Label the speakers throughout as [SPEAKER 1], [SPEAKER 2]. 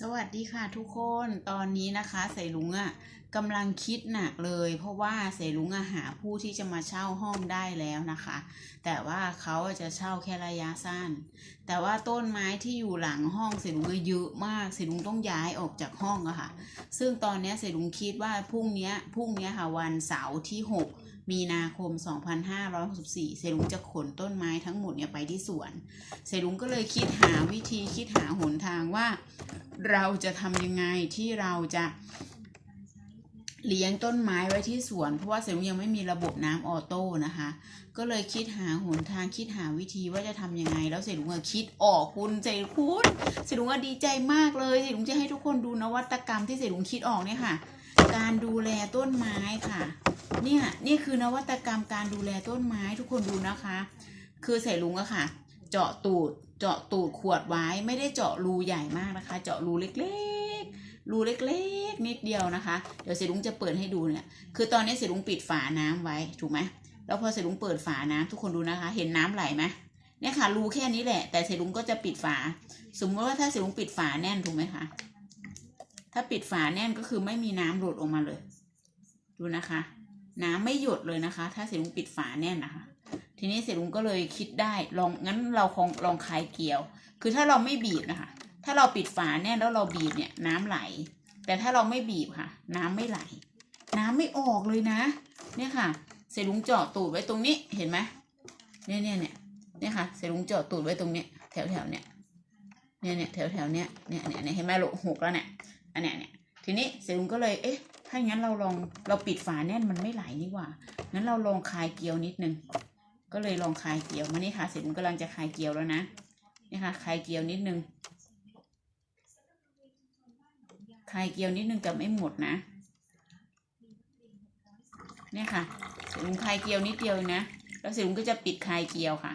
[SPEAKER 1] สวัสดีค่ะทุกคนตอนนี้นะคะใส่ลุงอะ่ะกำลังคิดหนักเลย เพราะว่าใส่ลุงอะหาผู้ที่จะมาเช่าห้องได้แล้วนะคะ แต่ว่าเขาจะเช่าแค่ระยะสั้น แต่ว่าต้นไม้ที่อยู่หลังห้องเสลุงอะเยอะมากเสลุงต้องย้ายออกจากห้องอะค่ะ ซึ่งตอนนี้ยเสลุงคิดว่าพรุ่งเนี้ยพรุ่งเนี้ยค่ะวันเสาร์ที่ 6มีนาคม 2564เสลุงจะขนต้นไม้ทั้งหมดเนี่ยไปที่สวนเสลุงก็เลยคิดหาวิธีคิดหาหนทางว่า เราจะทำยังไงที่เราจะ เลี้ยงต้นไม้ไว้ที่สวน เพราะว่าเสลุงยังไม่มีระบบน้ำออโต้นะคะ ก็เลยคิดหาหนทางคิดหาวิธีว่าจะทำยังไง แล้วเสลุงก็คิดออกคุณใจคุณเสลุงก็ดีใจมากเลยเสลุงจะให้ทุกคนดูนวัตกรรมที่เสลุงคิดออกเนี่ยค่ะ การดูแลต้นไม้ค่ะ เนี่ยนี่คือนวัตกรรมการดูแลต้นไม้ทุกคนดูนะคะ คือใส่ลุงอะค่ะ เจาะตูดเจาะตูดขวดไว้ไม่ได้เจาะรูใหญ่มากนะคะ เจาะรูเล็กๆ รูเล็กๆ นิดเดียวนะคะ เดี๋ยวเสลุงจะเปิดให้ดูเนี่ย คือตอนนี้เสลุงปิดฝาน้ำไว้ถูกไหมแล้วพอเสลุงเปิดฝาน้ำทุกคนดูนะคะ เห็นน้ำไหลไหมเนี่ยค่ะรูแค่นี้แหละ แต่เสลุงก็จะปิดฝา สมมติว่าถ้าเสลุงปิดฝาแน่นถูกไหมคะ ถ้าปิดฝาแน่นก็คือไม่มีน้ำหลุดออกมาเลย ดูนะคะ น้ำไม่หยดเลยนะคะ ถ้าเสลุงปิดฝาแน่นนะคะทีนี้เสรุงก็เลยคิดได้ลองงั้นเราคงลองคลายเกลียว คือถ้าเราไม่บีบนะคะ ถ้าเราปิดฝาแน่นแล้วเราบีบเนี่ยน้ำไหล แต่ถ้าเราไม่บีบค่ะ น้ำไม่ไหล น้ำไม่ออกเลยนะ เนี่ยค่ะ เสลุงเจาะตูดไว้ตรงนี้เห็นไหมเนี่ยเนี่ยเนี่ยเนี่ยค่ะ เสลุงเจาะตูดไว้ตรงนี้แถวแถวเนี่ยเนี่ยเนี่ยแถวแถวเนี่ยเนี่ยเนี่ยเนี่ยเห็นไหมลูกหกแล้วเนี่ยอันเนี้ยเนี่ยทีนี้เสลุงก็เลยเอ๊ะถ้างั้นเราลองเราปิดฝาแน่นมันไม่ไหลนี่หว่างั้นเราลองคลายเกลียวนิดนึงก็เลยลองคลายเกลียวมานี่ค่ะเสร็จมันกำลังจะคลายเกลียวแล้วนะนี่ค่ะคลายเกลียวนิดนึง คลายเกลียวนิดนึงแต่ไม่หมดนะ เนี่ยค่ะเสร็จลุงคลายเกลียวนิดเดียวนะ แล้วเสร็จลุงก็จะปิดคลายเกลียวค่ะ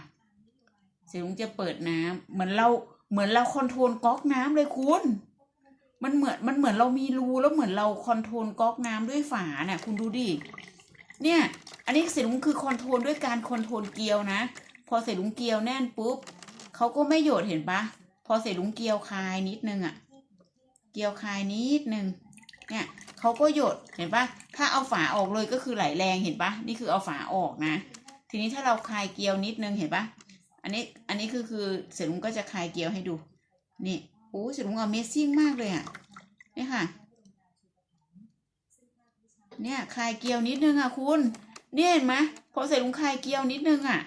[SPEAKER 1] เสร็จลุงจะเปิดน้ำเหมือนเราเหมือนเราคอนโทรลก๊อกน้ำเลยคุณ มันเหมือนมันเหมือนเรามีรูแล้วเหมือนเราคอนโทรลก๊อกน้ำด้วยฝาน่ะ คุณดูดิ เนี่ย อันนี้เสร็จลุงคือคอนโทรลด้วยการคอนโทรลเกลียวนะ พอเสร็จลุงเกลียวแน่นปุ๊บเขาก็ไม่โยดเห็นปะพอเสร็จลุงเกียวคายนิดนึงอะ เกลียวคายนิดนึงเนี่ยเขาก็หยดเห็นปะถ้าเอาฝาออกเลยก็คือไหลแรงเห็นปะนี่คือเอาฝาออกนะ ทีนี้ถ้าเราคายเกลียวนิดนึงเห็นปะอันนี้อันนี้คือคือเสร็จลุงก็จะคายเกลียวให้ดู นี่โอ้เสร็จลุง Amazing มากเลยอะเนี่ยค่ะ เนี่ยคายเกลียวนิดนึงอะคุณ เนี่ยเห็นไหมพอใส่ลุงคายเกลียวนิดนึงอะ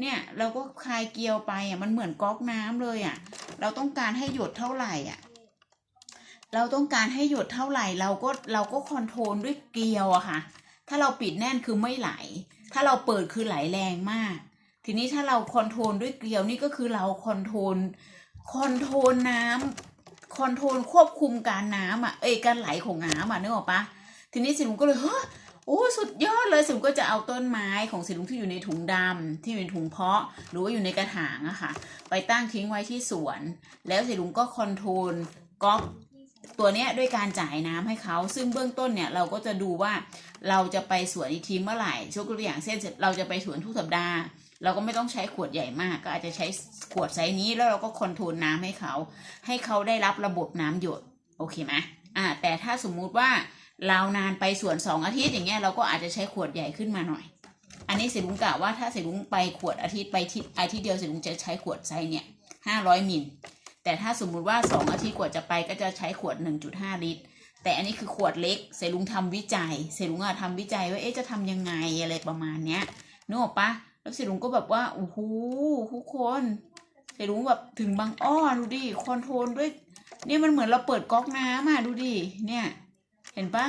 [SPEAKER 1] เนี่ยเราก็คายเกลียวไปอะมันเหมือนก๊อกน้ำเลยอะ เราต้องการให้หยดเท่าไหร่อะ เราต้องการให้หยดเท่าไหร่เราก็เราก็คอนโทรลด้วยเกลียวอะค่ะ ถ้าเราปิดแน่นคือไม่ไหล ถ้าเราเปิดคือไหลแรงมาก ทีนี้ถ้าเราคอนโทรลด้วยเกลียวนี่ก็คือเราคอนโทรลคอนโทรลน้ำคอนโทรลควบคุมการน้ำอะเอ้การไหลของน้ำอะนึกออกปะทีนี้สิลุงก็เลยเฮ้ยโอ้สุดยอดเลยสิลุงก็จะเอาต้นไม้ของสิลุงที่อยู่ในถุงดำที่อยู่ในถุงเพาะ หรือว่าอยู่ในกระถางอะค่ะ ไปตั้งทิ้งไว้ที่สวน แล้วสิลุงก็คอนโทรลก๊อก ตัวเนี้ยด้วยการจ่ายน้ำให้เขา ซึ่งเบื้องต้นเนี่ยเราก็จะดูว่าเราจะไปสวนอีกทีเมื่อไหร่ยกตัวอย่างเช่นเราจะไปสวนทุกสัปดาห์ เราก็ไม่ต้องใช้ขวดใหญ่มาก ก็อาจจะใช้ขวดไซส์นี้แล้วเราก็คอนโทรลน้ำให้เขา ให้เขาได้รับระบบน้ำหยดโอเคไหมอ่าแต่ถ้าสมมุติว่าเรานานไปสวนสองอาทิตย์อย่างเงี้ยเราก็อาจจะใช้ขวดใหญ่ขึ้นมาหน่อย อันนี้เสลุงกะว่าถ้าเสลุงไปขวดอาทิตย์ไปที่อาทิตย์เดียวเสลุงจะใช้ขวดไซส์เนี่ยห้าร้อยมิล แต่ถ้าสมมุติว่าสองอาทิตย์กว่าจะไปก็จะใช้ขวดหนึ่งจุดห้าลิตร แต่อันนี้คือขวดเล็กเสลุงทำวิจัยเสลุงอะทำวิจัยว่าเอ๊ะจะทำยังไงอะไรประมาณเนี้ยนึกออกปะแล้วเสลุงก็แบบว่าโอ้โหทุกคนเสลุงแบบถึงบางอ้อดูดิคอนโทรลด้วยนี่มันเหมือนเราเปิดก๊อกน้ำอะดูดิเนี่ย เห็นปะ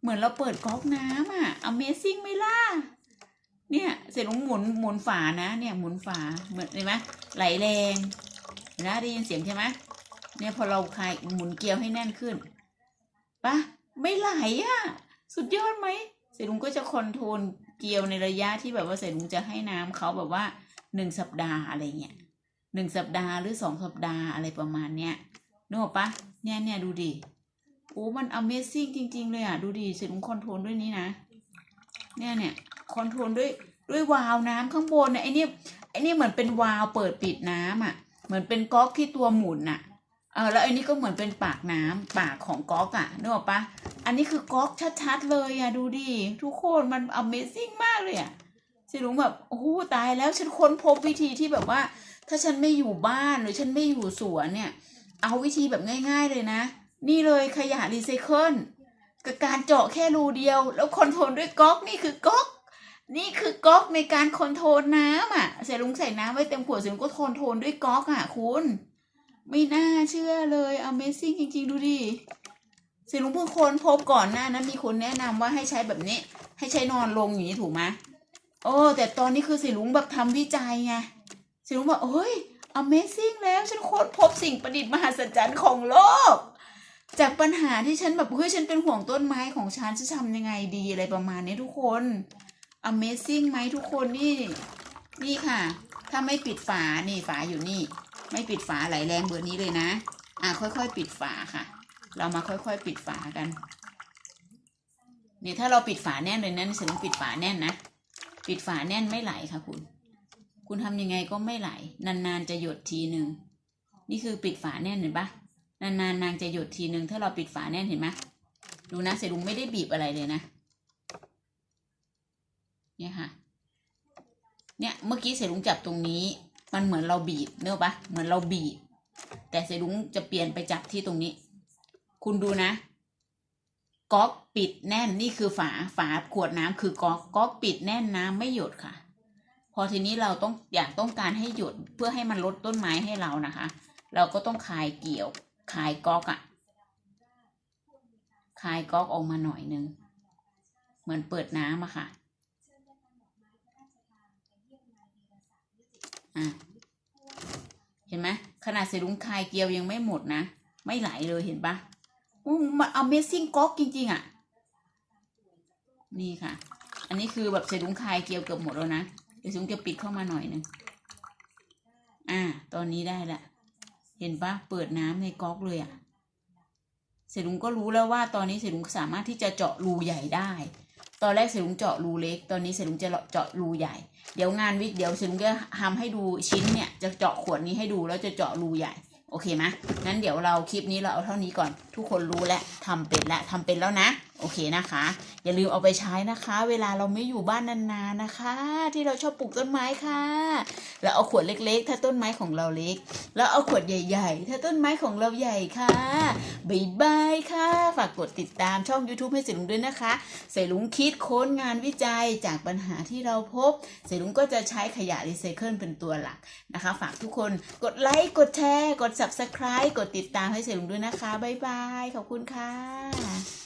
[SPEAKER 1] เหมือนเราเปิดก๊อกน้ำอะ Amazing ไหมล่ะเนี่ยเสร็จลงหมุนหมุนฝานะ เนี่ยหมุนฝาเหมือนเห็นไหมไหลแรง นไหมได้ยินเสียงใช่ไหมเนี่ยพอเราคลายหมุนเกลียวให้แน่นขึ้นปะไม่ไหลอะ สุดยอดไหมเสรุงก็จะคอนโทรลเกลียวในระยะที่แบบว่าเสรุงจะให้น้ำเขาแบบว่าหนึ่งสัปดาห์อะไรเงี้ยหนึ่งสัปดาห์หรือสองสัปดาห์อะไรประมาณเนี้ยนึกออกปะเนี่ยเนี่ยดูดิโอ้มัน Amazing จริง ๆ เลยอะ ดูดิเสรุงคอนโทรลด้วยนี้นะ เนี่ยเนี่ยคอนโทรลด้วยด้วยวาล์วน้ำข้างบนเนี่ยไอ้นี่ไอ้นี่เหมือนเป็นวาล์วเปิดปิดน้ำอะ เหมือนเป็นก๊อกที่ตัวหมุนน่ะเออแล้วอันนี้ก็เหมือนเป็นปากน้ำปากของก๊อกอะนึกออกปะอันนี้คือก๊อกชัดๆเลยอะดูดิทุกคนมัน Amazing มากเลยอะสิลุงแบบโอ้โหตายแล้วฉันค้นพบวิธีที่แบบว่า ถ้าฉันไม่อยู่บ้านหรือฉันไม่อยู่สวนเนี่ย เอาวิธีแบบง่าย ๆเลยนะ นี่เลยขยะรีไซเคิลกับการเจาะแค่รูเดียว แล้วคอนโทรลด้วยก๊อกนี่คือก๊อก นี่คือก๊อกในการคอนโทรลน้ำอะเสร็จลุงใส่น้ำไว้เต็มขวดเสร็จลุงก็คอนโทรลด้วยก๊อกอะคุณ ไม่น่าเชื่อเลย Amazing จริงๆ ดูดิเสร็จลุงเพิ่งค้นพบก่อนหน้านั้นมีคนแนะนำว่าให้ใช้แบบนี้ ให้ใช้นอนลงอย่างนี้ถูกไหมโอ้แต่ตอนนี้คือเสิลุงแบบทำวิจัยไงเสิลุงบอกเฮ้ย Amazing แล้วฉันค้นพบสิ่งประดิษฐ์มหัศจรรย์ของโลกจากปัญหาที่ฉันแบบเฮ้ยฉันเป็นห่วงต้นไม้ของฉันจะทำยังไงดีอะไรประมาณนี้ทุกคน Amazing ไหมทุกคนนี่ นี่ค่ะ ถ้าไม่ปิดฝานี่ฝาอยู่นี่ ไม่ปิดฝาไหลแรงเบอร์นี้เลยนะ อะค่อยๆ ปิดฝาค่ะ เรามาค่อยๆ ปิดฝากันนี่ถ้าเราปิดฝาแน่นเลยนะฉันปิดฝาแน่นนะ ปิดฝาแน่นไม่ไหลค่ะคุณ คุณทำยังไงก็ไม่ไหล นานๆจะหยดทีหนึ่งนี่คือปิดฝาแน่นเห็นปะนานๆนางจะหยดทีหนึ่งถ้าเราปิดฝาแน่นเห็นไหมดูนะเสรุงไม่ได้บีบอะไรเลยนะ เนี่ยค่ะ เนี่ยเมื่อกี้เสรุงจับตรงนี้ มันเหมือนเราบีบเนอะปะเหมือนเราบีบ แต่เสรุงจะเปลี่ยนไปจับที่ตรงนี้ คุณดูนะก๊อกปิดแน่นนี่คือฝาฝาขวดน้ำคือก๊อกก๊อกปิดแน่นน้ำไม่หยดค่ะ พอทีนี้เราต้องอยากต้องการให้หยดเพื่อให้มันลดต้นไม้ให้เรานะคะ เราก็ต้องคายเกี่ยวคายก๊อกอะคายก๊อกออกมาหน่อยนึง เหมือนเปิดน้ำอะค่ะ อะเห็นไหมขนาดเสรุงคายเกลียวยังไม่หมดนะ ไม่ไหลเลยเห็นปะอู้มัน Amazing ก๊อกจริง ๆอะนี่ค่ะ อันนี้คือแบบเสรุงคายเกลียวเกือบหมดแล้วนะเดี๋ยวเสรุงจะปิดเข้ามาหน่อยหนึงอ่า ตอนนี้ได้ละ เห็นปะเปิดน้ำในก๊อกเลยอะเสรุงก็รู้แล้วว่าตอนนี้เสรุงสามารถที่จะเจาะรูใหญ่ได้ ตอนแรกเสรุงเจาะรูเล็ก ตอนนี้เสรุงจะเจาะรูใหญ่ เดี๋ยวงานวิกเดี๋ยวเสรุงจะทำให้ดูชิ้นเนี่ยจะเจาะขวดนี้ให้ดูแล้วจะเจาะรูใหญ่โอเคไหมงั้นเดี๋ยวเราคลิปนี้เราเอาเท่านี้ก่อน ทุกคนรู้แล้วทำเป็นแล้วทำเป็นแล้วนะ โอเคนะคะ อย่าลืมเอาไปใช้นะคะ เวลาเราไม่อยู่บ้านนานๆนะคะ ที่เราชอบปลูกต้นไม้ค่ะ แล้วเอาขวดเล็กๆ ถ้าต้นไม้ของเราเล็ก แล้วเอาขวดใหญ่ ๆ ถ้าต้นไม้ของเราใหญ่ค่ะบายบายค่ะ ฝากกดติดตามช่อง YouTube ให้เสลุงด้วยนะคะ เสลุงคิดค้นงานวิจัยจากปัญหาที่เราพบ เสลุงก็จะใช้ขยะรีไซเคิลเป็นตัวหลักนะคะ ฝากทุกคนกดไลค์กดแชร์ กด Subscribe กดติดตามให้เสลุงด้วยนะคะบ๊ายบายขอบคุณค่ะ